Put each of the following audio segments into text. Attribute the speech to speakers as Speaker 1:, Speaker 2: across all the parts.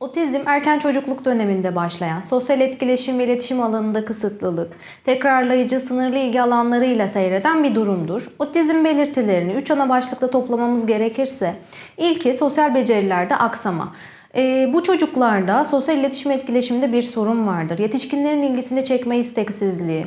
Speaker 1: Otizm erken çocukluk döneminde başlayan, sosyal etkileşim ve iletişim alanında kısıtlılık, tekrarlayıcı sınırlı ilgi alanlarıyla seyreden bir durumdur. Otizm belirtilerini 3 ana başlıkta toplamamız gerekirse, ilki sosyal becerilerde aksama. Ee, bu çocuklarda sosyal iletişim etkileşimde bir sorun vardır. Yetişkinlerin ilgisini çekme isteksizliği,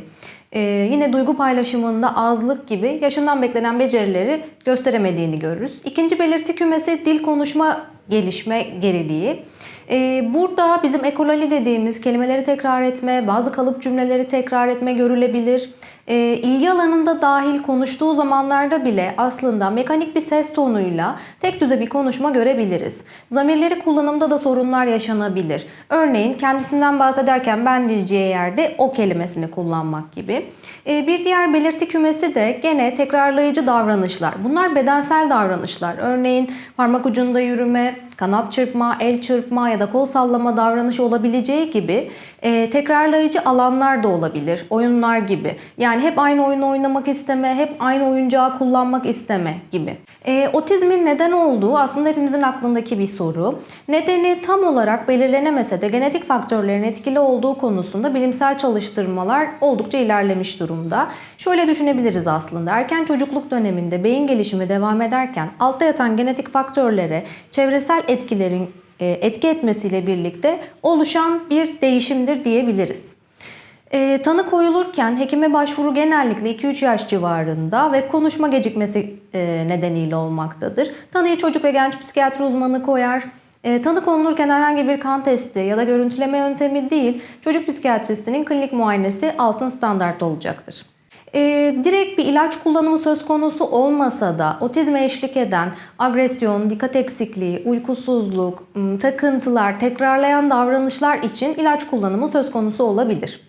Speaker 1: ee, yine duygu paylaşımında azlık gibi yaşından beklenen becerileri gösteremediğini görürüz. İkinci belirti kümesi dil konuşma gelişme geriliği. Ee, burada bizim ekolali dediğimiz kelimeleri tekrar etme, bazı kalıp cümleleri tekrar etme görülebilir. Ee, ilgi alanında dahil konuştuğu zamanlarda bile aslında mekanik bir ses tonuyla tek düze bir konuşma görebiliriz. Zamirleri kullanımda da sorunlar yaşanabilir. Örneğin kendisinden bahsederken ben diyeceği yerde o kelimesini kullanmak gibi. Ee, bir diğer belirti kümesi de gene tekrarlayıcı davranışlar. Bunlar bedensel davranışlar. Örneğin parmak ucunda yürüme, kanat çırpma, el çırpma ya da kol sallama davranışı olabileceği gibi e, tekrarlayıcı alanlar da olabilir. Oyunlar gibi. Yani hep aynı oyunu oynamak isteme, hep aynı oyuncağı kullanmak isteme gibi. E, otizmin neden olduğu aslında hepimizin aklındaki bir soru. Nedeni tam olarak belirlenemese de genetik faktörlerin etkili olduğu konusunda bilimsel çalıştırmalar oldukça ilerlemiş durumda. Şöyle düşünebiliriz aslında. Erken çocukluk döneminde beyin gelişimi devam ederken altta yatan genetik faktörlere çevresel etkilerin etki etmesiyle birlikte oluşan bir değişimdir diyebiliriz. E, tanı koyulurken hekime başvuru genellikle 2-3 yaş civarında ve konuşma gecikmesi e, nedeniyle olmaktadır. Tanıyı çocuk ve genç psikiyatri uzmanı koyar. E, tanı konulurken herhangi bir kan testi ya da görüntüleme yöntemi değil, çocuk psikiyatristinin klinik muayenesi altın standart olacaktır. E, direkt bir ilaç kullanımı söz konusu olmasa da otizme eşlik eden agresyon, dikkat eksikliği, uykusuzluk, takıntılar, tekrarlayan davranışlar için ilaç kullanımı söz konusu olabilir.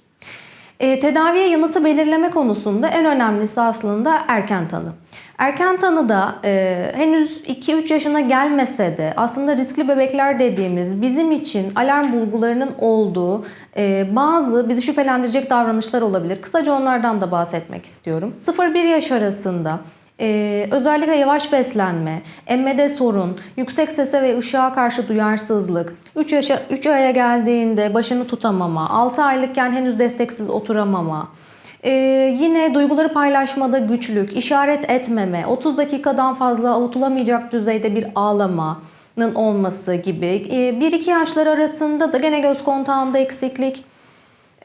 Speaker 1: E, tedaviye yanıtı belirleme konusunda en önemlisi aslında erken tanı. Erken tanıda e, henüz 2-3 yaşına gelmese de aslında riskli bebekler dediğimiz bizim için alarm bulgularının olduğu e, bazı bizi şüphelendirecek davranışlar olabilir. Kısaca onlardan da bahsetmek istiyorum. 0-1 yaş arasında ee, özellikle yavaş beslenme, emmede sorun, yüksek sese ve ışığa karşı duyarsızlık, 3, yaşa, 3 aya geldiğinde başını tutamama, 6 aylıkken henüz desteksiz oturamama, ee, yine duyguları paylaşmada güçlük, işaret etmeme, 30 dakikadan fazla avutulamayacak düzeyde bir ağlamanın olması gibi. Ee, 1-2 yaşlar arasında da gene göz kontağında eksiklik,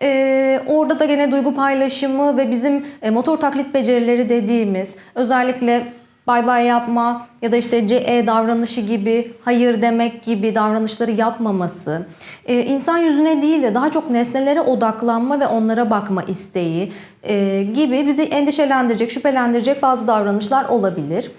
Speaker 1: ee, orada da gene duygu paylaşımı ve bizim e, motor taklit becerileri dediğimiz özellikle bay bay yapma ya da işte CE davranışı gibi hayır demek gibi davranışları yapmaması, ee, insan yüzüne değil de daha çok nesnelere odaklanma ve onlara bakma isteği e, gibi bizi endişelendirecek, şüphelendirecek bazı davranışlar olabilir.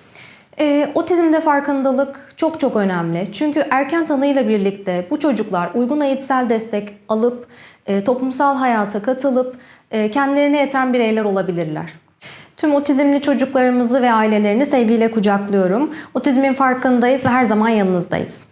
Speaker 1: E, otizmde farkındalık çok çok önemli. Çünkü erken tanıyla birlikte bu çocuklar uygun eğitsel destek alıp e, toplumsal hayata katılıp e, kendilerine yeten bireyler olabilirler. Tüm otizmli çocuklarımızı ve ailelerini sevgiyle kucaklıyorum. Otizmin farkındayız ve her zaman yanınızdayız.